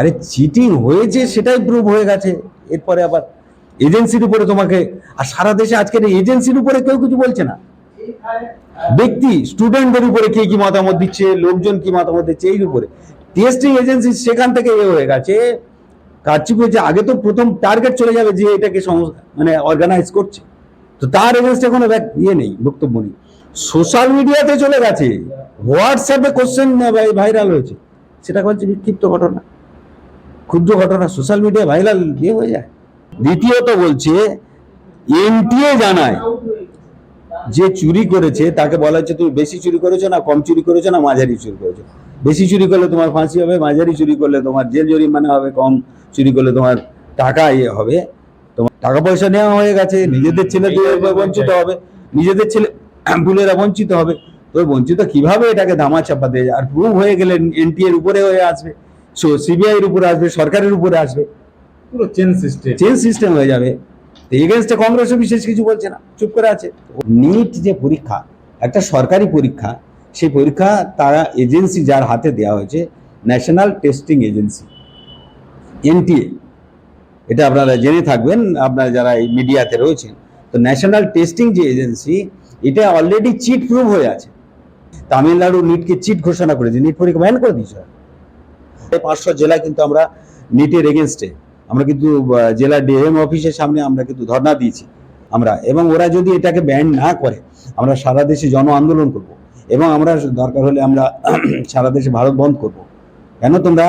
আরে চিটিং হয়েছে সেটাই প্রুভ হয়ে গেছে। এরপরে আবার এজেন্সির উপরে তোমাকে, আর সারা দেশে আজকের এজেন্সির উপরে কেউ কিছু বলছে না। ব্যক্তি স্টুডেন্টদের উপরে কে কি মতামত দিচ্ছে, লোকজন কি মতামত দিচ্ছে, এই উপরে। টেস্টিং এজেন্সি সেখান থেকে এ হয়ে গেছে। কারচুপ হয়েছে, আগে তো প্রথম টার্গেট চলে যাবে যে এটাকে মানে অর্গানাইজ করছে। তো তার এগেনস্টে কোনো ইয়ে নেই, বক্তব্য নেই। সোশ্যাল মিডিয়াতে চলে গেছে। হোয়াটসঅ্যাপে কোশ্চেন ভাইরাল হয়েছে। সেটা হচ্ছে বিক্ষিপ্ত ঘটনা। ক্ষুদ্র ঘটনা সোশ্যাল মিডিয়া ভাইরাল ইয়ে হয়ে যায়। দ্বিতীয়ত বলছে, এনটিএ জানায় যে চুরি করেছে, তাকে বলা হচ্ছে, তুমি বেশি চুরি করেছ না, কম চুরি করেছ না, মাঝারি চুরি করেছ? বেশি চুরি করলে তোমার ফাঁসি হবে, মাঝারি চুরি করলে তোমার জেল জরিমানা হবে, কম চুরি করলে তোমার টাকা ইয়ে হবে। তোমার টাকা পয়সা নেওয়া হয়ে গেছে, নিজেদের ছেলে বঞ্চিত হবে, নিজেদের ছেলে পুলেরা বঞ্চিত হবে। তো বঞ্চিত কীভাবে এটাকে ধামা চাপা দেয়? আর প্রুভ হয়ে গেলে এনটিএর উপরে হয়ে আসবে। সো সিবিআই এর উপরে আসবে সরকারের উপরে আসবে। পুরো চেন সিস্টেম চেঞ্জ সিস্টেম হয়ে যাবে। এগেনস্টে কংগ্রেসও বিশেষ কিছু বলছে না চুপ করে আছে। নিট যে পরীক্ষা একটা সরকারি পরীক্ষা সেই পরীক্ষা তারা এজেন্সি যার হাতে দেওয়া হয়েছে ন্যাশনাল টেস্টিং এজেন্সি এনটিএ এটা আপনারা জেনে থাকবেন আপনারা যারা এই মিডিয়াতে রয়েছেন। তো ন্যাশনাল টেস্টিং যে এজেন্সি এটা অলরেডি চিট প্রুভ হয়ে আছে। তামিলনাড়ু নিটকে চিট ঘোষণা করেছে। নিট পরীক্ষা ব্যান করে দিয়েছে। পাঁচশো জেলায় কিন্তু আমরা নিটের এগেনস্টে আমরা কিন্তু জেলা ডিএম অফিসের সামনে আমরা কিন্তু ধর্ণা দিয়েছি। আমরা, এবং ওরা যদি এটাকে ব্যান না করে, আমরা সারা দেশে জন আন্দোলন করব। এবং আমরা দরকার হলে আমরা সারা দেশে ভারত বন্ধ করব। কেন তোমরা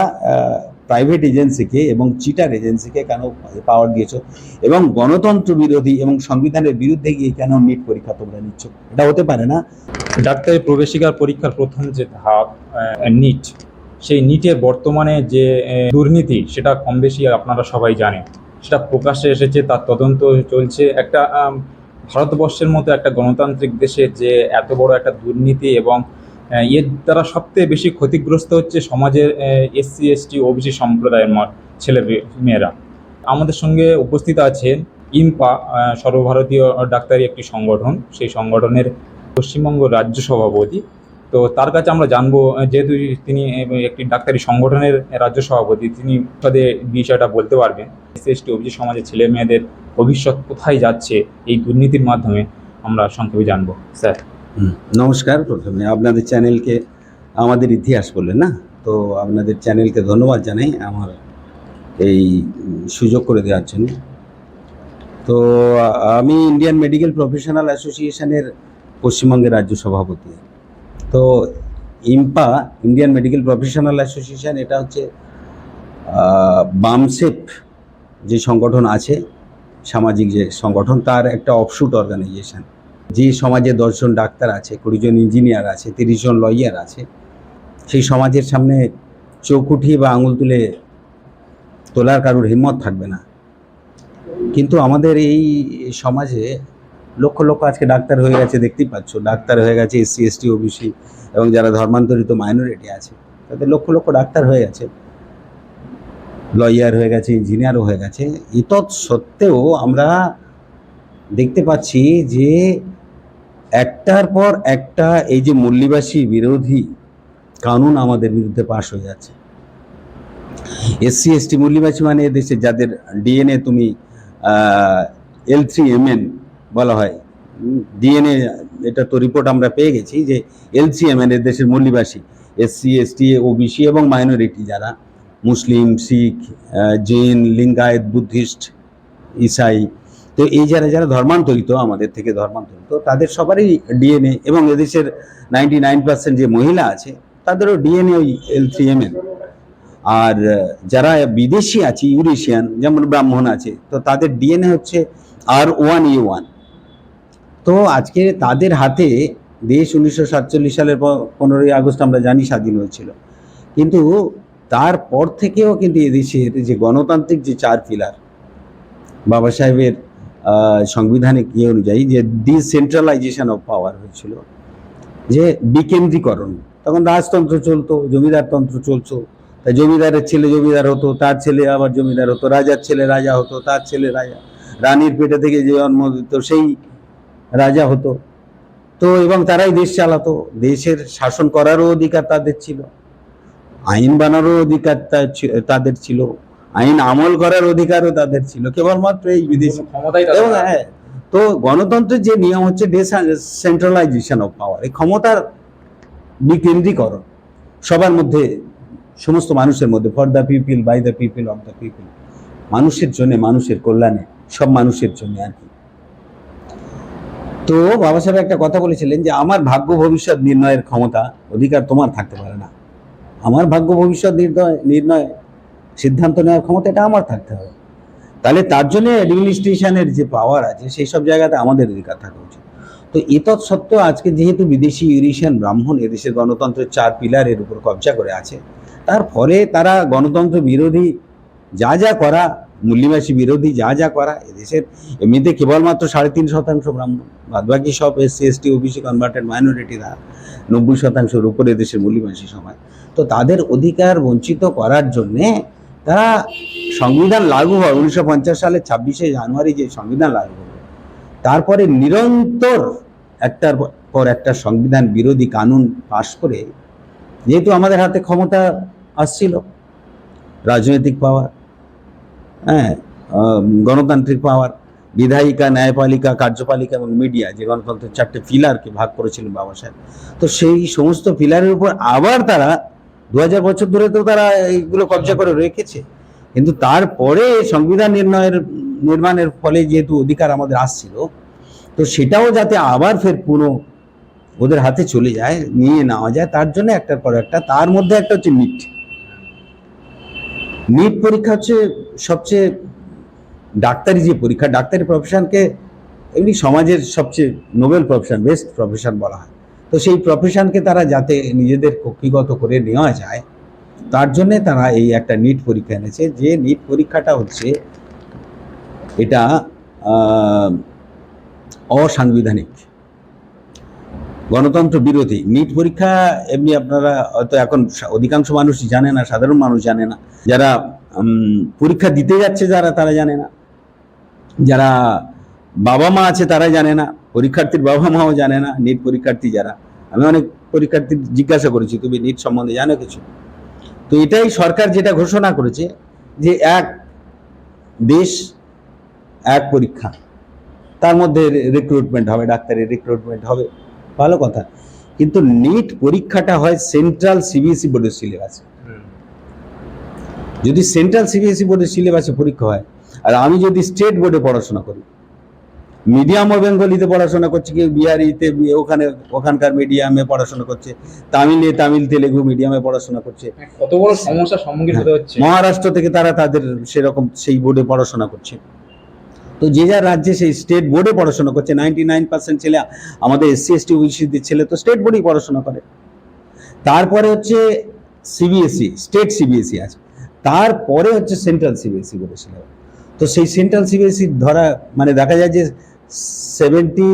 প্রাইভেট এজেন্সিকে এবং চিটার এজেন্সিকে কেন পাওয়ার দিয়েছ? এবং গণতন্ত্র বিরোধী এবং সংবিধানের বিরুদ্ধে গিয়ে কেন নিট পরীক্ষা তোমরা নিচ্ছ? এটা হতে পারে না। ডাক্তারি প্রবেশিকার পরীক্ষার প্রথম যে ধাপ নিট সেই নিটের বর্তমানে যে দুর্নীতি, সেটা কম বেশি আপনারা সবাই জানেন। সেটা প্রকাশ্যে এসেছে, তার তদন্ত চলছে। একটা ভারতবর্ষের মতো একটা গণতান্ত্রিক দেশে যে, এত বড় একটা দুর্নীতি এবং এর দ্বারা সবথেকে বেশি ক্ষতিগ্রস্ত হচ্ছে সমাজের এসসি, এসটি, ওবিসি সম্প্রদায়ের ছেলে মেয়েরা। আমাদের সঙ্গে উপস্থিত আছেন ইম্পা সর্বভারতীয় ডাক্তারি একটি সংগঠন। সেই সংগঠনের পশ্চিমবঙ্গ রাজ্য সভাপতি তো তার কাছে আমরা জানব যেহেতু তিনি একটি ডাক্তারি সংগঠনের রাজ্য সভাপতি, তিনি তাদের বিষয়টা বলতে পারবেন। এসটি অভিযোগ সমাজের ছেলে মেয়েদের ভবিষ্যৎ কোথায় যাচ্ছে, এই দুর্নীতির মাধ্যমে আমরা সংক্ষেপে জানব। স্যার। নমস্কার। প্রথমে আপনাদের চ্যানেলকে, আমাদের ইতিহাস বললেন না? তো আপনাদের চ্যানেলকে ধন্যবাদ জানাই আমার এই সুযোগ করে দেওয়ার জন্য। তো আমি ইন্ডিয়ান মেডিকেল প্রফেশনাল অ্যাসোসিয়েশনের পশ্চিমবঙ্গের রাজ্য সভাপতি। তো ইম্পা ইন্ডিয়ান মেডিকেল প্রফেশনাল অ্যাসোসিয়েশন এটা হচ্ছে বামসেপ যে সংগঠন আছে, সামাজিক যে সংগঠন, তার একটা অফশুট অর্গানাইজেশন যে সমাজে দশজন ডাক্তার আছে, কুড়িজন ইঞ্জিনিয়ার আছে তিরিশ জন লয়ার আছে, সেই সমাজের সামনে উঠিয়ে বা আঙুল তুলে তোলার কারোর হিম্মত থাকবে না। কিন্তু আমাদের এই সমাজে লক্ষ লক্ষ আজকে ডাক্তার হয়ে গেছে, দেখতেই পাচ্ছ। ডাক্তার হয়ে গেছে, এসসি, এসটি, ওবিসি এবং যারা ধর্মান্তরিত মাইনরিটি আছে, তাদের লক্ষ লক্ষ ডাক্তার হয়ে গেছে। লয়ার হয়ে গেছে ইঞ্জিনিয়ারও হয়ে গেছে। এতৎ সত্ত্বেও আমরা দেখতে পাচ্ছি যে একটার পর একটা এই যে মূল্যবাসী বিরোধী কানুন আমাদের বিরুদ্ধে পাশ হয়ে যাচ্ছে। এসসি, এসটি মূল্যবাসী মানে এদেশে যাদের ডিএনএ তুমি এল থ্রি এম এন বলা হয়। ডিএনএ এটা তো রিপোর্ট আমরা পেয়ে গেছি যে এল থ্রি এম এন দেশের মূল্যবাসী এসসি এসটি ওবিসি এবং মাইনরিটি যারা, মুসলিম, শিখ জৈন, লিঙ্গায়েত, বুদ্ধিস্ট, ইসাই, তো এই যারা যারা ধর্মান্তরিত, আমাদের থেকে ধর্মান্তরিত, তাদের সবারই ডিএনএ এবং এদেশের নাইনটি নাইন পার্সেন্ট যে মহিলা আছে, তাদেরও ডিএনএ ওই এল থ্রি এম এন আর, যারা বিদেশি আছে, ইউরেশিয়ান, যেমন ব্রাহ্মণ আছে, তো তাদের ডিএনএ হচ্ছে আর ওয়ান ই ওয়ান তো আজকে তাদের হাতে দেশ উনিশশো সাতচল্লিশ সালের পনেরোই আগস্ট আমরা জানি স্বাধীন হয়েছিল। কিন্তু তারপর থেকেও কিন্তু এদেশের যে গণতান্ত্রিক যে চার পিলার বাবা সাহেবের আহ, সাংবিধানিক ইয়ে অনুযায়ী যে ডিসেন্ট্রালাইজেশন অফ পাওয়ার হয়েছিল যে বিকেন্দ্রীকরণ তখন রাজতন্ত্র চলতো জমিদারতন্ত্র চলতো তাই জমিদারের ছেলে জমিদার হতো তার ছেলে আবার জমিদার হতো রাজার ছেলে রাজা হতো তার ছেলে রাজা রানীর পেটে থেকে যে জন্ম দিত সেই রাজা হতো। তো এবং তারাই দেশ চালাতো। দেশের শাসন করারও অধিকার তাদের ছিল। আইন বানানোর অধিকার তাদের ছিল। আইন আমল করার অধিকারও তাদের ছিল। কেবলমাত্র এই বিদেশি হ্যাঁ তো গণতন্ত্রের যে নিয়ম হচ্ছে সেন্ট্রালাইজেশন অফ পাওয়ার এই ক্ষমতার বিকেন্দ্রীকরণ। সবার মধ্যে সমস্ত মানুষের মধ্যে for the people by the people of the people মানুষের জন্য মানুষের কল্যাণে সব মানুষের জন্য আর কি। তো বাবা সাহেব একটা কথা বলেছিলেন যে, আমার ভাগ্য ভবিষ্যৎ নির্ণয়ের ক্ষমতা অধিকার তোমার থাকতে পারে না। আমার ভাগ্য ভবিষ্যৎ নির্ণয় নির্ণয়, সিদ্ধান্ত নেওয়ার ক্ষমতা এটা আমার থাকতে হবে। তাহলে তার জন্য অ্যাডমিনিস্ট্রেশনের যে পাওয়ার আছে, সেই সব জায়গাতে আমাদের অধিকার থাকা উচিত। তো এতৎ সত্ত্বেও আজকে যেহেতু বিদেশি ইউরেশিয়ান ব্রাহ্মণ এদেশের গণতন্ত্রের চার পিলারের উপর কবজা করে আছে, তার ফলে তারা গণতন্ত্র বিরোধী যা যা করা মূল্যবাসী বিরোধী যা যা করা, এদেশের এমনিতে কেবলমাত্র সাড়ে তিন শতাংশ ব্রাহ্মণ বাদবাকি সব S SC ST OBC converted মাইনরিটিরা নব্বই শতাংশের উপরে দেশের মূল্যবাসী সমাজ তো তাদের অধিকার বঞ্চিত করার জন্যে তারা সংবিধান লাগু হয়। উনিশশো সালের ছাব্বিশে জানুয়ারি যে সংবিধান লাগু হলো তারপরে নিরন্তর একটার পর একটা সংবিধান বিরোধী কানুন পাশ করে, যেহেতু আমাদের হাতে ক্ষমতা আসছিল, রাজনৈতিক পাওয়ার হ্যাঁ গণতান্ত্রিক পাওয়ার বিধায়িকা, ন্যায়পালিকা, কার্যপালিকা এবং মিডিয়া যে গণতন্ত্রের চারটে ফিলারকে ভাগ করেছিলেন বাবা সাহেব। তো সেই সমস্ত ফিলারের উপর আবার তারা দু হাজার বছর ধরে তো তারা এইগুলো কবজা করে রেখেছে। কিন্তু তারপরে সংবিধান নির্ণয়ের, নির্মাণের ফলে যেহেতু অধিকার আমাদের আসছিল, তো সেটাও যাতে আবার ফের পুরো ওদের হাতে চলে যায়, নিয়ে নেওয়া যায়, তার জন্য একটার পর একটা, তার মধ্যে একটা হচ্ছে নিট নিট পরীক্ষা হচ্ছে সবচেয়ে ডাক্তারি যে পরীক্ষা, ডাক্তারি প্রফেশনকে এমনি সমাজের সবচেয়ে নোবেল প্রফেশন বেস্ট প্রফেশন বলা হয়। তো সেই প্রফেশনকে তারা যাতে নিজেদের কক্ষিগত করে নেওয়া যায়, তার জন্যে তারা এই একটা নিট পরীক্ষা এনেছে। যে নিট পরীক্ষাটা হচ্ছে এটা অসাংবিধানিক। গণতন্ত্র বিরোধী। নিট পরীক্ষা এমনি আপনারা হয়তো এখন অধিকাংশ মানুষই জানে না, সাধারণ মানুষ জানে না। যারা পরীক্ষা দিতে যাচ্ছে যারা, তারা জানে না। যারা বাবা মা আছে তারা জানে না। পরীক্ষার্থীর বাবা মাও জানে না নিট পরীক্ষার্থী যারা। আমি অনেক পরীক্ষার্থী জিজ্ঞাসা করেছি, তুমি নিট সম্বন্ধে জানো কিছু? তো এটাই সরকার যেটা ঘোষণা করেছে যে, এক, দেশ, এক পরীক্ষা। তার মধ্যে রিক্রুটমেন্ট হবে, ডাক্তারের রিক্রুটমেন্ট হবে। ভালো কথা। কিন্তু নিট পরীক্ষাটা হয় সেন্ট্রাল সিবিএসই বোর্ডের সিলেবাসে যদি সেন্ট্রাল সিবিএসই বোর্ডের সিলেবাসে পরীক্ষা হয় আর আমি যদি স্টেট বোর্ডে পড়াশোনা করি মিডিয়াম ও বেঙ্গলিতে পড়াশোনা করছে কেউ বিহারিতে ওখানে ওখানকার মিডিয়ামে পড়াশোনা করছে তামিলে তামিল তেলেগু মিডিয়ামে পড়াশোনা করছে। কত বড় সমস্যার সম্মুখীন হতে হচ্ছে। মহারাষ্ট্র থেকে তারা তাদের সেরকম সেই বোর্ডে পড়াশোনা করছে। তো যে যার রাজ্যে সেই স্টেট বোর্ডে পড়াশোনা করছে নাইনটি নাইন পার্সেন্ট ছেলে আমাদের এসসি এসটি ওবিসিদের ছেলে তো স্টেট বোর্ডেই পড়াশোনা করে। তারপরে হচ্ছে সিবিএসই স্টেট সিবিএসই আছে। তারপরে হচ্ছে সেন্ট্রাল সিবিএসই সিলেবাস তো সেই সেন্ট্রাল সিবিএসই ধরা মানে দেখা যায় যে সেভেন্টি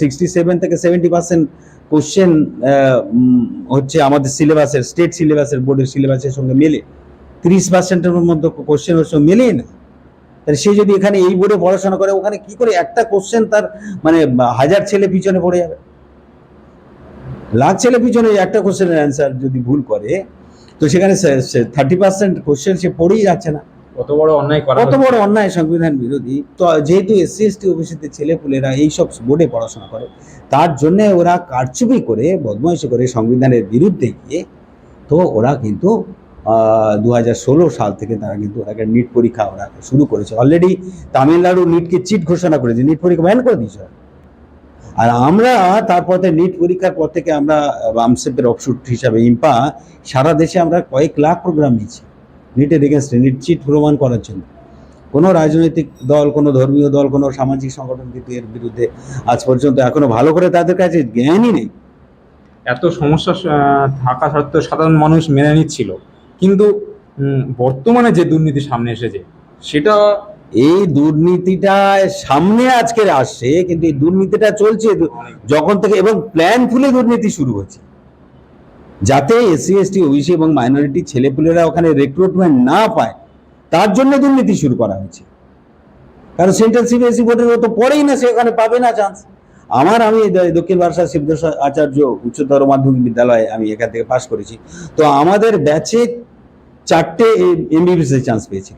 সিক্সটি সেভেন থেকে সেভেন্টি পার্সেন্ট কোশ্চেন হচ্ছে আমাদের সিলেবাসের স্টেট সিলেবাসের বোর্ডের সিলেবাসের সঙ্গে মেলে। তিরিশ পার্সেন্টের মধ্যে কোশ্চেন সঙ্গে মেলেই না। তাহলে সে যদি এখানে এই বোর্ডে পড়াশোনা করে ওখানে কি করে একটা কোশ্চেন তার মানে হাজার ছেলে পিছনে পড়ে যাবে? লাখ ছেলে পিছনে একটা কোশ্চেনের অ্যান্সার যদি ভুল করে তো সেখানে থার্টি পার্সেন্ট কোশ্চেন সে পড়েই যাচ্ছে না। কত বড় অন্যায় করা কত বড় অন্যায় সংবিধান বিরোধী। তো যেহেতু এসসি এসটি ওবিসিতে ছেলেপুলেরা এইসব বোর্ডে পড়াশোনা করে তার জন্য ওরা কারচুপি করে বদমাইশি করে সংবিধানের বিরুদ্ধে গিয়ে তো ওরা কিন্তু দু হাজার ষোলো সাল থেকে তারা কিন্তু একটা নিট পরীক্ষা ওরা শুরু করেছে। অলরেডি তামিলনাড়ু নিটকে চিট ঘোষণা করেছে। নিট পরীক্ষা ব্যান করে দিয়েছে। আর আমরা তারপর নিট পরীক্ষার পর থেকে আমরা আমসেপের অফশুট হিসাবে ইম্পা, সারা দেশে আমরা কয়েক লাখ প্রোগ্রাম নিয়েছি। নিটের এগেনস্টে নিট চিট প্রমাণ করার জন্য। কোনো রাজনৈতিক দল, কোনো ধর্মীয় দল, কোনো সামাজিক সংগঠন কিন্তু এর বিরুদ্ধে আজ পর্যন্ত এখনও ভালো করে তাদের কাছে জ্ঞানই নেই। এত সমস্যা থাকা সত্ত্বেও সাধারণ মানুষ মেনে নিচ্ছিল। কিন্তু বর্তমানে যে দুর্নীতি সামনে এসেছে, সেটা এই দুর্নীতিটা সামনে আজকে আসছে, কিন্তু এই দুর্নীতিটা চলছে যখন থেকে এবং প্ল্যান ফুলে দুর্নীতি শুরু হয়েছে যাতে এসসি, এসটি, ওবিসি এবং মাইনরিটি ছেলেপুলেরা ওখানে রিক্রুটমেন্ট না পায়, তার জন্য দুর্নীতি শুরু করা হয়েছে। কারণ সেন্ট্রাল সিবিএসই বোর্ডের তো পড়েই না সে ওখানে পাবে না চান্স আমার আমি দক্ষিণ বারাসা শিবদাস আচার্য উচ্চতর মাধ্যমিক বিদ্যালয়ে আমি এখান থেকে পাশ করেছি। তো আমাদের ব্যাচে চারটে এমবিবিএস এর চান্স পেয়েছি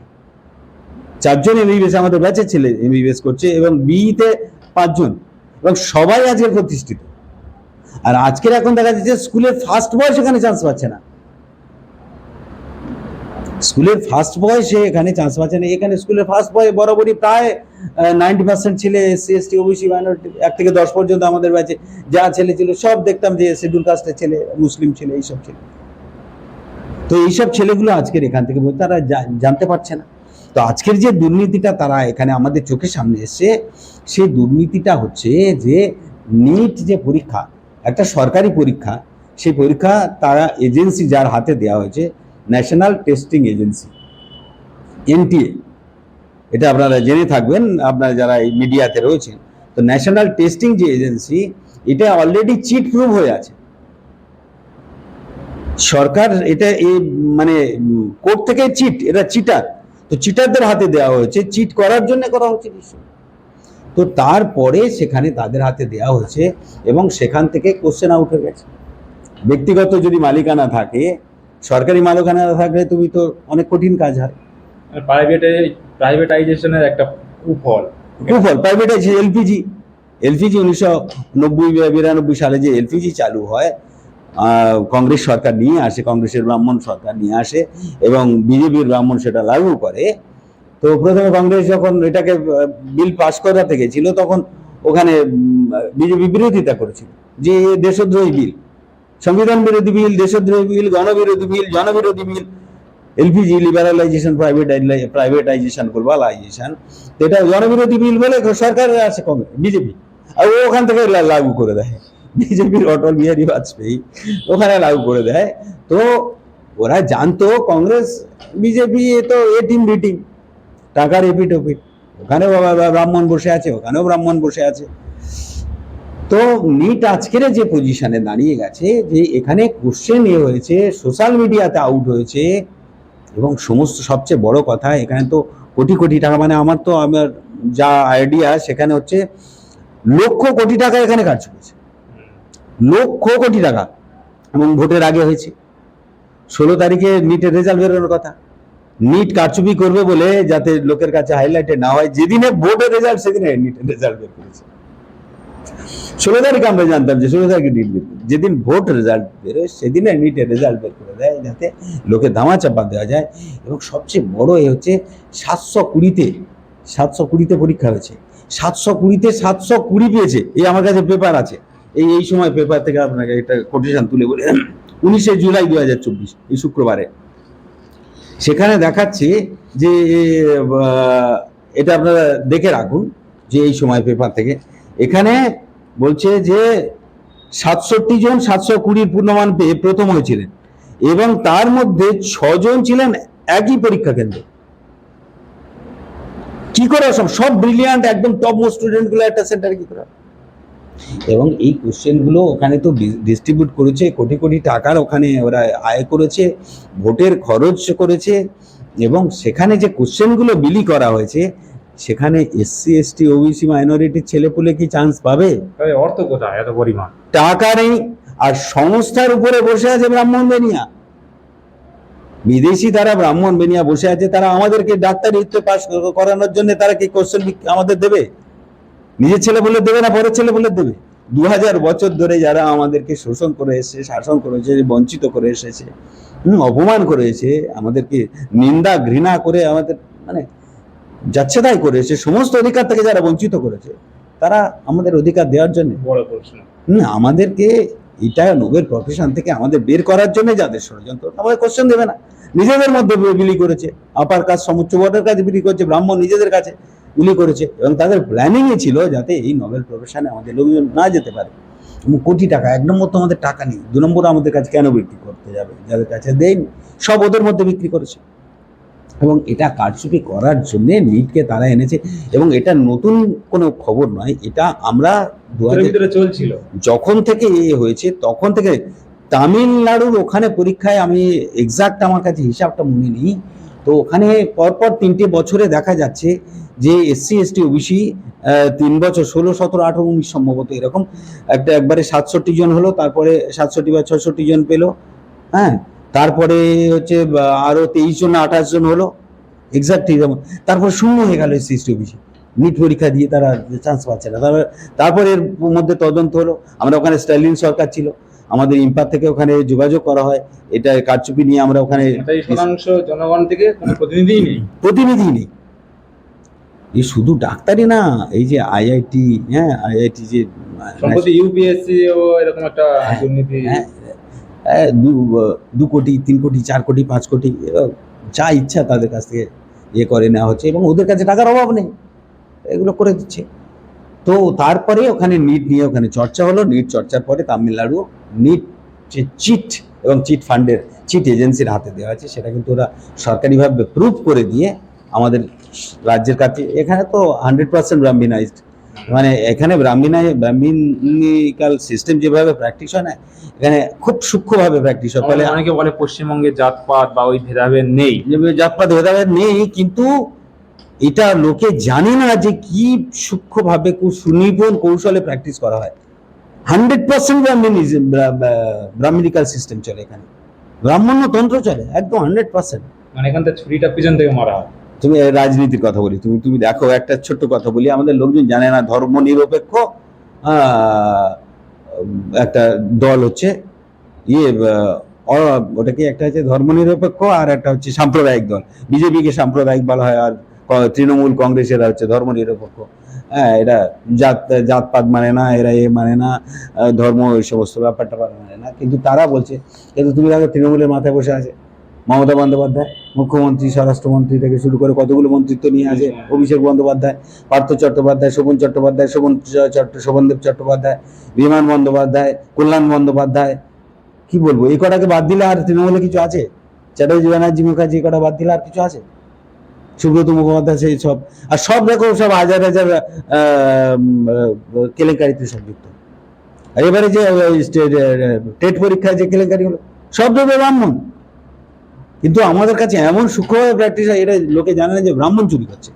চারজন এমবিবিএস আমাদের ব্যাচের ছেলে এমবিবিএস করছে এবং বিইতে পাঁচজন। এবং সবাই আজকে প্রতিষ্ঠিত। আর আজকের এখন দেখা যাচ্ছে স্কুলের ফার্স্ট বয় সেখানে চান্স পাচ্ছে না। স্কুলের ফার্স্ট বয় সে এখানে চান্স পাচ্ছে না। এখানে স্কুলের ফার্স্ট বয় বরাবরই প্রায় নাইনটি পার্সেন্ট ছেলে এসসি, এসটি, ওবিসি মাইনরিটি এক থেকে দশ পর্যন্ত আমাদের ব্যাচে যা ছেলে ছিল সব দেখতাম যে শিডিউল কাস্টের ছেলে, মুসলিম ছেলে, এইসব ছেলে। তো এইসব ছেলেগুলো আজকের এখান থেকে বলতে তারা জানতে পারছে না। তো আজকের যে দুর্নীতিটা তারা এখানে আমাদের চোখের সামনে এসছে, সেই দুর্নীতিটা হচ্ছে যে নিট যে পরীক্ষা, একটা সরকারি পরীক্ষা, সেই পরীক্ষা তারা এজেন্সি যার হাতে দেওয়া হয়েছে ন্যাশনাল টেস্টিং এজেন্সি এনটিএ এটা আপনারা জেনে থাকবেন, আপনারা যারা এই মিডিয়াতে রয়েছেন। তো ন্যাশনাল টেস্টিং যে এজেন্সি এটা অলরেডি চিট প্রুভ হয়ে আছে। সরকার এটা এই মানে কোর্ট থেকে চিট এটা চিটার তো চিটারদের হাতে দেওয়া হয়েছে। চিট করার জন্য করা হচ্ছে নিশ্চয়ই। তো তারপরে সেখানে তাদের হাতে দেওয়া হয়েছে এবং সেখান থেকে কোশ্চেন আউট হয়ে গেছে। ব্যক্তিগত যদি মালিকানা থাকে সরকারি মালিকানা থাকলে তুমি তো অনেক কঠিন কাজ হয়। প্রাইভেটে প্রাইভেটাইজেশনের একটা কুফল। কুফল প্রাইভেট আছে এলপিজি এলপিজি উনিশশো নব্বই বিরানব্বই সালে যে এলপিজি চালু হয় কংগ্রেস সরকার নিয়ে আসে কংগ্রেসের ব্রাহ্মণ সরকার নিয়ে আসে এবং বিজেপির ব্রাহ্মণ সেটা লাগু করে। তো প্রথমে কংগ্রেস যখন এটাকে বিল পাস করাতে গেছিল তখন ওখানে বিজেপি বিরোধিতা করেছিল যে দেশদ্রোহী বিল। সংবিধান বিরোধী বিল দেশদ্রোহী বিল, গণবিরোধী বিল, জনবিরোধী bill, LPG liberalisation private privatisation globalisation এটা জনবিরোধী বিল বলে সরকার আছে কংগ্রেস বিজেপি। আর ওখান থেকে লাগু করে দেয়। বিজেপির অটল বিহারী বাজপেয়ী ওখানে লাগু করে দেয়। তো ওরা জানতো কংগ্রেস, বিজেপি তো এ টিম বি টিম টাকার এপিট ওপিট ওখানেও ব্রাহ্মণ বসে আছে, ওখানেও ব্রাহ্মণ বসে আছে। তো নিট আজকের যে পজিশনে দাঁড়িয়ে গেছে, যে এখানে কোশ্চেন এ হয়েছে সোশ্যাল মিডিয়াতে আউট হয়েছে, এবং সমস্ত সবচেয়ে বড় কথা, এখানে তো কোটি কোটি টাকা মানে আমার তো আমার যা আইডিয়া সেখানে হচ্ছে লক্ষ কোটি টাকা এখানে কাজ করেছে। লক্ষ কোটি টাকা, এবং ভোটের আগে হয়েছে। ষোলো তারিখে নিটের রেজাল্ট বেরোনোর কথা। নিট কারচুপি করবে বলে যাতে লোকের কাছে হাইলাইটেড না হয়, যেদিনে ভোটের রেজাল্ট সেদিনে নিটের রেজাল্ট বের করেছে। ষোলো তারিখে আমরা জানতাম যে ষোলো তারিখে বের যেদিন ভোট রেজাল্ট বেরোয় সেদিনে নিটের রেজাল্ট বের করে দেয় যাতে লোকে ধামা চাপা দেওয়া যায়। এবং সবচেয়ে বড় এ হচ্ছে সাতশো কুড়িতে সাতশো কুড়িতে পরীক্ষা হয়েছে। সাতশো কুড়িতে সাতশো কুড়ি পেয়েছে। এই আমার কাছে পেপার আছে। এই এই সময় পেপার থেকে আপনাকে একটা কোটেশন তুলে বলে। উনিশে জুলাই দু হাজার চব্বিশ, এই শুক্রবারে। সেখানে দেখাচ্ছে যে এটা আপনারা দেখে রাখুন যে এই সময় পেপার থেকে। এখানে বলছে যে সাতষট্টি জন সাতশো কুড়ির পূর্ণমান পেয়ে প্রথম হয়েছিলেন। এবং তার মধ্যে ছজন ছিলেন একই পরীক্ষা কেন্দ্রে। কি করে সব সব ব্রিলিয়ান্ট একদম টপ মোস্ট স্টুডেন্টগুলো একটা সেন্টারে কি করে এবং এই কোশ্চেনগুলো ওখানে তো ডিস্ট্রিবিউট করেছে, কোটি কোটি টাকার ওখানে ওরা আয় করেছে, ভোটের খরচ করেছে, এবং সেখানে যে কোশ্চেনগুলো বিলি করা হয়েছে সেখানে এসসি এসটি ওবিসি মাইনরিটির ছেলেপুলে কি চান্স পাবে? অর্থ কোথায়? এত পরিমাণ। টাকা নেই আর সংস্থার উপরে বসে আছে ব্রাহ্মণ বেনিয়া। বিদেশি তারা ব্রাহ্মণ বেনিয়া বসে আছে তারা আমাদেরকে ডাক্তার ডাক্তারি পাস করানোর জন্য তারা কি কোশ্চেন আমাদের দেবে? নিজের ছেলে বলে দেবে না পরের ছেলে বলে দেবে? দু হাজার বছর ধরে যারা আমাদেরকে শোষণ করে এসেছে শাসন করেছে বঞ্চিত করে এসেছে অপমান করেছে আমাদেরকে নিন্দা ঘৃণা করে আমাদের মানে যাচ্ছে তাই করেছে সমস্ত অধিকার থেকে যারা বঞ্চিত করেছে তারা আমাদের অধিকার দেওয়ার জন্য। বড় প্রশ্ন আমাদেরকে এটা নোবেল প্রফেশন থেকে আমাদের বের করার জন্য যাদের ষড়যন্ত্র আমাদের কোশ্চেন দেবে না। নিজেদের মধ্যে বিলি করেছে আপার কাজ সমুচ্চ বর্গের কাছে বিলি করেছে ব্রাহ্মণ নিজেদের কাছে বিলি করেছে এবং তাদের প্ল্যানিং এ ছিল যাতে এই নোবেল প্রফেশনে আমাদের লোকজন না যেতে পারে। এবং কোটি টাকা এক নম্বর তো আমাদের টাকা নেই দু নম্বর আমাদের কাছে কেন বিক্রি করতে যাবে? যাদের কাছে দেয়নি সব ওদের মধ্যে বিক্রি করেছে। এবং এটা কারচুপি করার জন্য নিটকে তারা এনেছে এবং এটা নতুন কোনো খবর নয় এটা আমরা দু চলছিল। যখন থেকে এ হয়েছে তখন থেকে তামিলনাড়ুর ওখানে পরীক্ষায় আমি এক্সাক্ট আমার কাছে হিসাবটা মনে নেই। তো ওখানে পরপর তিনটে বছরে দেখা যাচ্ছে যে এসসি এসটি ওবিসি তিন বছর ষোলো সতেরো আঠারো উনিশ সম্ভবত এরকম। একটা একবারে সাতষট্টি জন হলো তারপরে সাতষট্টি বা ছষট্টি জন পেল। হ্যাঁ তারপরে হচ্ছে বা, আরও তেইশ জন আঠাশ জন হলো। এক্সাক্টলি যেমন তারপর শূন্য হয়ে গেল এসটি ওবিসি নিট পরীক্ষা দিয়ে তারা চান্স পাচ্ছে না। তারপর তারপরে এর মধ্যে তদন্ত হলো। আমরা ওখানে স্টালিন সরকার ছিল। আমাদের ইম্পার থেকে ওখানে যোগাযোগ করা হয়। এটা কারচুপি নিয়ে আমরা ওখানে জনগণ থেকে কোনো প্রতিনিধিই নেই। প্রতিনিধি নেই। এই শুধু ডাক্তারই না এই যে আইআইটি হ্যাঁ আইআইটি যে ইউপিএসসি ও এরকম একটা হ্যাঁ, দুর্নীতি হ্যাঁ, দু দু কোটি, তিন কোটি, চার কোটি, পাঁচ কোটি যা ইচ্ছা তাদের কাছ থেকে ইয়ে করে নেওয়া হচ্ছে এবং ওদের কাছে টাকার অভাব নেই। এগুলো করে দিচ্ছে। তো তারপরে ওখানে নিট নিয়ে ওখানে চর্চা হলো। নিট চর্চার পরে তামিলনাড়ু নিট যে চিট এবং চিট ফান্ডের, চিট এজেন্সির হাতে দেওয়া আছে সেটা কিন্তু ওরা সরকারিভাবে প্রুভ করে দিয়ে আমাদের রাজ্যের কাছে, এখানে তো হান্ড্রেড পার্সেন্ট ব্রাহ্মিনাইজড মানে এখানে ব্রাহ্মিনাই ব্রাহ্মিনিক্যাল সিস্টেম যেভাবে প্র্যাকটিস হয় না এখানে খুব সূক্ষ্মভাবে প্র্যাকটিস হয়। ফলে অনেকে বলে পশ্চিমবঙ্গে জাতপাত বা ওই ভেদাভেদ নেই। জাতপাত ভেদাভেদ নেই কিন্তু এটা লোকে জানে না যে কি সূক্ষ্মভাবে সুনিপুণ কৌশলে প্র্যাকটিস করা হয়। Hundred percent Brahminism Brahminical system চলে এখানে। ব্রাহ্মণ্য তন্ত্র চলে একদম হান্ড্রেড পার্সেন্ট মানে এখান থেকে ছুরিটা পিছন থেকে মারা হয়। তুমি রাজনীতির কথা বলি, তুমি তুমি দেখো একটা ছোট্ট কথা বলি, আমাদের লোকজন জানে না ধর্ম নিরপেক্ষ একটা দল হচ্ছে ইয়ে ওটা কি একটা হচ্ছে ধর্ম নিরপেক্ষ আর একটা হচ্ছে সাম্প্রদায়িক দল। বিজেপিকে সাম্প্রদায়িক বলা হয় আর তৃণমূল কংগ্রেসেরা হচ্ছে ধর্ম নিরপেক্ষ। হ্যাঁ এরা জাত, জাতপাত মানে না, এরা এ মানে না ধর্ম এই সমস্ত ব্যাপারটা মানে না, কিন্তু তারা বলছে, কিন্তু তুমি দেখো তৃণমূলের মাথায় বসে আছে। মমতা বন্দ্যোপাধ্যায় মুখ্যমন্ত্রী স্বরাষ্ট্রমন্ত্রী থেকে শুরু করে কতগুলো মন্ত্রিত্ব নিয়ে আছে অভিষেক বন্দ্যোপাধ্যায় পার্থ চট্টোপাধ্যায় শোভন চট্টোপাধ্যায় শোভন চট্ট শোভনদেব চট্টোপাধ্যায় বিমান বন্দ্যোপাধ্যায় কল্যাণ বন্দ্যোপাধ্যায়। কি বলব? এই কটাকে বাদ দিলে আর তৃণমূলে কিছু আছে? চ্যাটার্জি ব্যানার্জি মুখার্জি এই কটা বাদ দিলে আর কিছু আছে? সুব্রত মুখোপাধ্যায় সেই সব। আর সব দেখো সব হাজার হাজার কেলেঙ্কারিতে সব যুক্ত আর এবারে যে টেট পরীক্ষায় যে কেলেঙ্কারি হলো সব দেবে ব্রাহ্মণ কিন্তু আমাদের কাছে এমন সূক্ষ্মভাবে প্র্যাকটিস হয় এটা লোকে জানে না যে ব্রাহ্মণ চুরি করছে।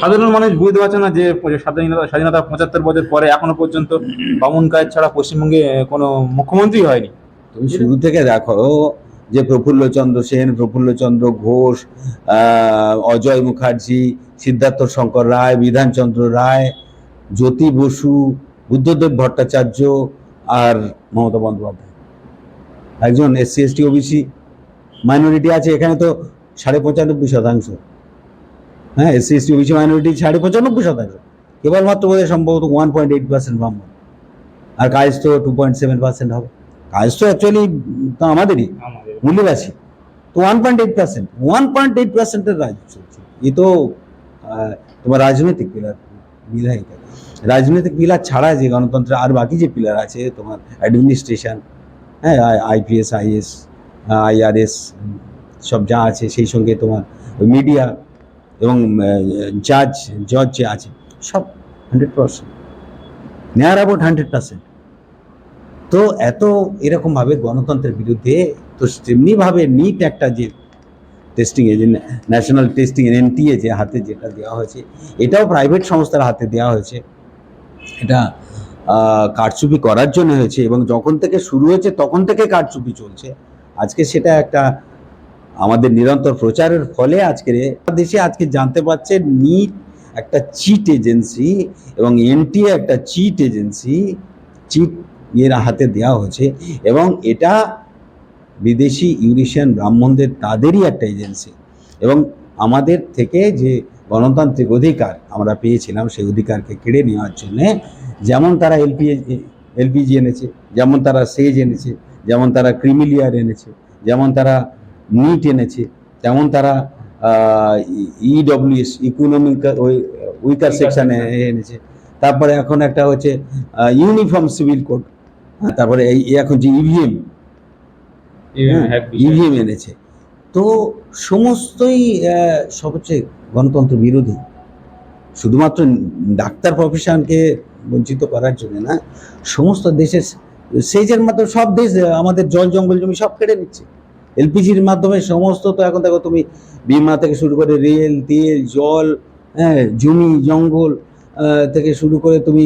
সাধারণ মানুষ বুঝতে পারছে না যে স্বাধীনতা স্বাধীনতা পঁচাত্তর বছর পরে এখনও পর্যন্ত বামুন কাজ ছাড়া পশ্চিমবঙ্গে কোনো মুখ্যমন্ত্রী হয়নি। তুমি শুরু থেকে দেখো যে প্রফুল্লচন্দ্র সেন প্রফুল্লচন্দ্র ঘোষ আহ, অজয় মুখার্জি সিদ্ধার্থ শঙ্কর রায় বিধানচন্দ্র রায় জ্যোতি বসু বুদ্ধদেব ভট্টাচার্য আর মমতা বন্দ্যোপাধ্যায়। একজন এসসি এসটি ওবিসি মাইনরিটি আছে এখানে তো সাড়ে পঁচানব্বই শতাংশ। হ্যাঁ এসসি এসটি ওবিসি মাইনরিটি সাড়ে পঁচানব্বই শতাংশ। কেবলমাত্র বোধহয় সম্ভবত ওয়ান পয়েন্ট এইট পার্সেন্ট ব্রাহ্মণ আর কাজ তো টু পয়েন্ট সেভেন পার্সেন্ট হবে। কাজ তো অ্যাকচুয়ালি তো আমাদেরই আমাদের মূল্যবাসী তো one point eight percent one point eight পার্সেন্টের রাজ চলছে। এ তো তোমার রাজনৈতিক পিলার বিধায়িকা। রাজনৈতিক পিলার ছাড়া যে গণতন্ত্রের আর বাকি যে পিলার আছে তোমার অ্যাডমিনিস্ট্রেশন হ্যাঁ আইপিএস আইএস আইআরএস সব যা আছে, সেই সঙ্গে তোমার মিডিয়া এবং জাজ জজ যে আছে, সব hundred percent near about hundred percent তো এত এরকমভাবে গণতন্ত্রের বিরুদ্ধে, তো তেমনিভাবে নিট একটা যে টেস্টিং যে ন্যাশনাল টেস্টিং এনটিএ যে হাতে যেটা দেওয়া হয়েছে, এটাও প্রাইভেট সংস্থার হাতে দেওয়া হয়েছে। এটা কারচুপি করার জন্য হয়েছে এবং যখন থেকে শুরু হয়েছে, তখন থেকে কারচুপি চলছে। আজকে সেটা একটা আমাদের নিরন্তর প্রচারের ফলে আজকে দেশে আজকে জানতে পারছে নিট একটা চিট এজেন্সি এবং এনটিএ একটা চিট এজেন্সি, চিট এর হাতে দেওয়া হয়েছে এবং এটা বিদেশি ইউরেশিয়ান ব্রাহ্মণদের তাদেরই একটা এজেন্সি এবং আমাদের থেকে যে গণতান্ত্রিক অধিকার আমরা পেয়েছিলাম সেই অধিকারকে কেড়ে নেওয়ার জন্যে যেমন তারা এলপি এলপিজি এনেছে, যেমন তারা সেজ এনেছে যেমন তারা ক্রিমিলিয়ার এনেছে যেমন তারা নিট এনেছে যেমন তারা ইডব্লিউএস ইকোনমিক ওই উইকার সেকশনে এনেছে। তারপরে এখন একটা হচ্ছে ইউনিফর্ম সিভিল কোড তারপরে এই এখন যে E ইভিএম হ্যাঁ, ইভিএম এনেছে। তো সমস্তই আহ, সব গণতন্ত্র বিরোধী। শুধুমাত্র ডাক্তার প্রফেশনকে বঞ্চিত করার জন্য না সমস্ত দেশের সেচের মাধ্যমে সব দেশ আমাদের জল জঙ্গল জমি সব কেড়ে নিচ্ছে। এলপিজির মাধ্যমে সমস্ত তো এখন দেখো তুমি বিমা থেকে শুরু করে রেল তেল জল হ্যাঁ জমি জঙ্গল থেকে শুরু করে তুমি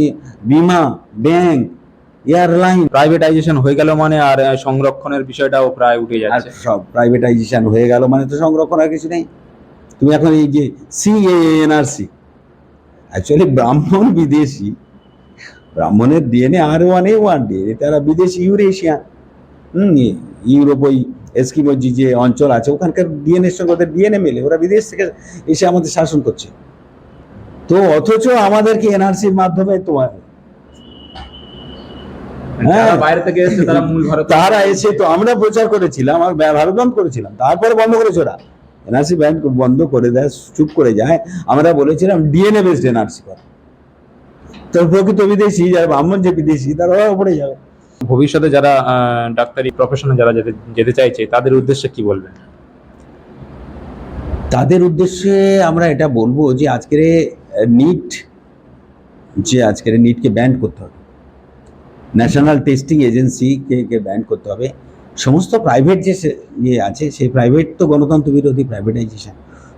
বিমা ব্যাংক এয়ারলাইন। প্রাইভেটাইজেশন হয়ে গেল মানে আর সংরক্ষণের বিষয়টাও প্রায় উঠে যাচ্ছে। সব প্রাইভেটাইজেশন হয়ে গেল মানে তো সংরক্ষণ আর কিছু নেই। তুমি এখন এই যে সিএএনআরসি অ্যাকচুয়ালি ব্রাহ্মণ বিদেশি ব্রাহ্মণের DNA R one A one DNA তারা বিদেশি ইউরেশিয়া হুম ইউরোপ ওই এস্কিমোজি যে অঞ্চল আছে ওখানকার ডিএনএর সঙ্গে ওদের ডিএনএ মেলে ওরা বিদেশ থেকে এসে আমাদের শাসন করছে। তো অথচ আমাদেরকে এনআরসির মাধ্যমে তোমার হ্যাঁ। বাইরে থেকে এসেছে তারা তারা এসে তো আমরা প্রচার করেছিলাম আর ভারত বন্ধ করেছিলাম তারপরে বন্ধ করেছে ওরা। এনআরসি ব্যাংক বন্ধ করে দেয় চুপ করে যায়। আমরা বলেছিলাম ডিএনএ বেসড এনআরসি কর। তো প্রকৃত বিদেশি যারা ব্রাহ্মণ যে বিদেশি তারা ওপরে যাবে। ভবিষ্যতে যারা ডাক্তারি প্রফেশনে যারা যেতে যেতে চাইছে তাদের উদ্দেশ্যে কি বলবেন? তাদের উদ্দেশ্যে আমরা এটা বলব যে আজকের নিট যে আজকের নিটকে ব্যান করতে হবে। ন্যাশনাল টেস্টিং এজেন্সিকে কে ব্যান করতে হবে। সমস্ত প্রাইভেট যে সে- ইয়ে আছে সেই প্রাইভেট তো গণতন্ত্র বিরোধী প্রাইভেটাইজেশন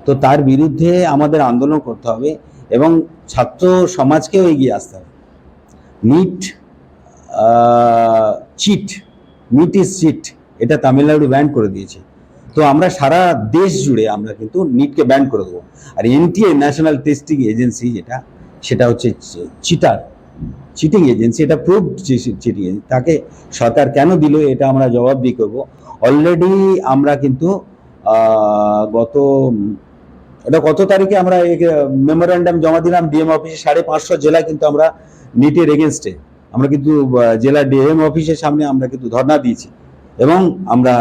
তো তার বিরুদ্ধে আমাদের আন্দোলন করতে হবে। এবং ছাত্র সমাজকেও এগিয়ে আসতে হবে। NEET cheat NEET is cheat এটা তামিলনাড়ু ব্যান করে দিয়েছে। তো আমরা সারা দেশ জুড়ে আমরা কিন্তু নিটকে ব্যান করে দেবো। আর এনটিএ ন্যাশনাল টেস্টিং এজেন্সি যেটা, সেটা হচ্ছে চিটার চিটিং এজেন্সি এটা প্রুভ চিটিং তাকে সরকার কেন দিল, এটা আমরা জবাবদিহি করব। অলরেডি আমরা কিন্তু গত এটা কত তারিখে আমরা মেমোরেন্ডাম জমা দিলাম ডিএম অফিসে সাড়ে পাঁচশো জেলা কিন্তু আমরা নিটের এগেনস্টে আমরা কিন্তু জেলা ডিএম অফিসের সামনে আমরা কিন্তু ধর্ণা দিয়েছি এবং আমরা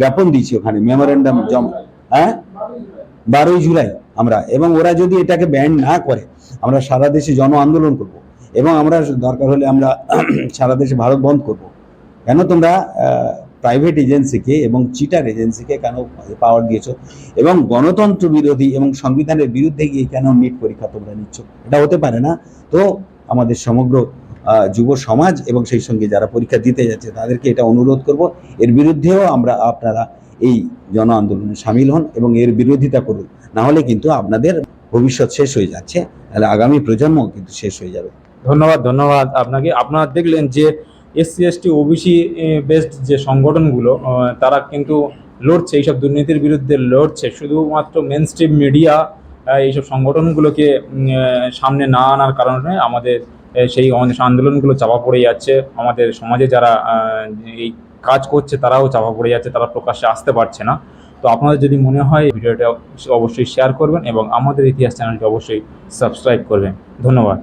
জ্ঞাপন দিয়েছি ওখানে মেমোরেন্ডাম জমা হ্যাঁ? বারোই জুলাই আমরা, এবং ওরা যদি এটাকে ব্যান না করে, আমরা সারা দেশে জন আন্দোলন করব এবং আমরা দরকার হলে আমরা সারা দেশে ভারত বন্ধ করব। কেন তোমরা প্রাইভেট এজেন্সিকে এবং চিটার এজেন্সিকে কেন পাওয়ার দিয়েছ? এবং গণতন্ত্র বিরোধী এবং সংবিধানের বিরুদ্ধে গিয়ে কেন নিট পরীক্ষা তোমরা নিচ্ছ? এটা হতে পারে না। তো আমাদের সমগ্র যুব সমাজ এবং সেই সঙ্গে যারা পরীক্ষা দিতে যাচ্ছে, তাদেরকে এটা অনুরোধ করব। এর বিরুদ্ধেও আমরা আপনারা এই জন আন্দোলনে সামিল হন এবং এর বিরোধিতা করুন। না হলে কিন্তু আপনাদের ভবিষ্যৎ শেষ হয়ে যাচ্ছে। তাহলে আগামী প্রজন্ম কিন্তু শেষ হয়ে যাবে। ধন্যবাদ ধন্যবাদ। আপনাকে, আপনারা দেখলেন যে এসসি, এসটি, ওবিসি বেসড যে সংগঠনগুলো তারা কিন্তু লড়ছে, এইসব দুর্নীতির বিরুদ্ধে লড়ছে। শুধুমাত্র মেন স্ট্রিম মিডিয়া এইসব সংগঠনগুলোকে সামনে না আনার কারণে আমাদের সেই আন্দোলনগুলো চাপা পড়ে যাচ্ছে। আমাদের সমাজে যারা এই কাজ করছে, তারাও চাপা পড়ে যাচ্ছে, তারা প্রকাশ্যে আসতে পারছে না। তো আপনাদের যদি মনে হয়, ভিডিওটা অবশ্যই শেয়ার করবেন এবং আমাদের ইতিহাস চ্যানেলটি অবশ্যই সাবস্ক্রাইব করবেন। ধন্যবাদ।